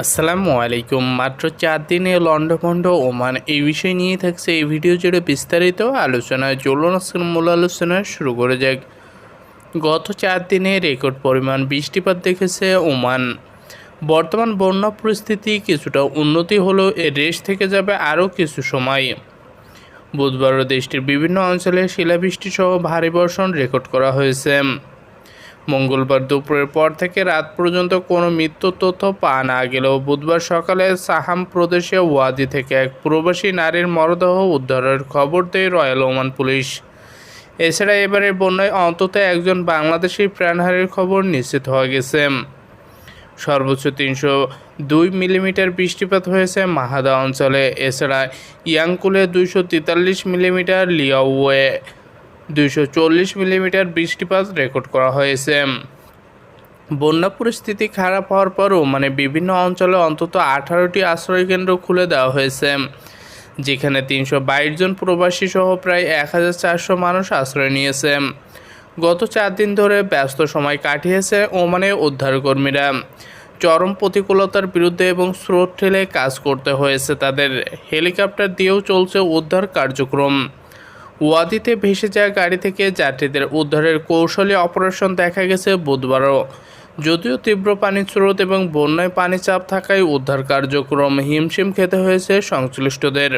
আসসালামু আলাইকুম। মাত্র চার দিনে লন্ডভন্ড ওমান এই বিষয় নিয়ে থাকছে এই ভিডিও জুড়ে বিস্তারিত আলোচনায় চলুন আজকের মূল আলোচনা শুরু করে যাক। গত চার দিনে রেকর্ড পরিমাণ বৃষ্টিপাত দেখেছে ওমান। বর্তমান বন্যা পরিস্থিতি কিছুটা উন্নতি হলেও এর রেশ থেকে যাবে আরও কিছু সময়। বুধবারও দেশটির বিভিন্ন অঞ্চলে শিলাবৃষ্টি সহ ভারী বর্ষণ রেকর্ড করা হয়েছে। মঙ্গলবার দুপুরের পর থেকে রাত পর্যন্ত কোনো মৃত্যুর তথ্য পাওয়া না গেলেও বুধবার সকালে সাহাম প্রদেশে ওয়াদি থেকে এক প্রবাসী নারীর মরদেহ উদ্ধারের খবর দেয় রয়্যাল ওমান পুলিশ। এছাড়া এবারের বন্যায় অন্তত একজন বাংলাদেশি প্রাণহানির খবর নিশ্চিত হওয়া গেছে। সর্বোচ্চ তিনশো দুই মিলিমিটার বৃষ্টিপাত হয়েছে মাহাদা অঞ্চলে। এছাড়া ইয়াংকুলে দুইশো তেতাল্লিশ মিলিমিটার লিয়াওয়ে দুইশো চল্লিশ মিলিমিটার বৃষ্টিপাত রেকর্ড করা হয়েছে। বন্যা পরিস্থিতি খারাপ হওয়ার পরও মানে বিভিন্ন অঞ্চলে অন্তত আঠারোটি আশ্রয়কেন্দ্র খুলে দেওয়া হয়েছে। যেখানে তিনশো বাইশ জন প্রবাসী সহ প্রায় এক হাজার চারশো মানুষ আশ্রয় নিয়েছে। গত চার দিন ধরে ব্যস্ত সময় কাটিয়েছে ওমানে উদ্ধারকর্মীরা। চরম প্রতিকূলতার বিরুদ্ধে এবং স্রোত ঠেলে কাজ করতে হয়েছে তাদের। হেলিকপ্টার দিয়েও চলছে উদ্ধার কার্যক্রম। ওয়াদিতে ভেসে যাওয়া গাড়ি থেকে যাত্রীদের উদ্ধারের কৌশলী অপারেশন দেখা গেছে বুধবারও। যদিও তীব্র পানির স্রোত এবং বন্যায় পানি চাপ থাকায় উদ্ধার কার্যক্রম হিমশিম খেতে হয়েছে সংশ্লিষ্টদের।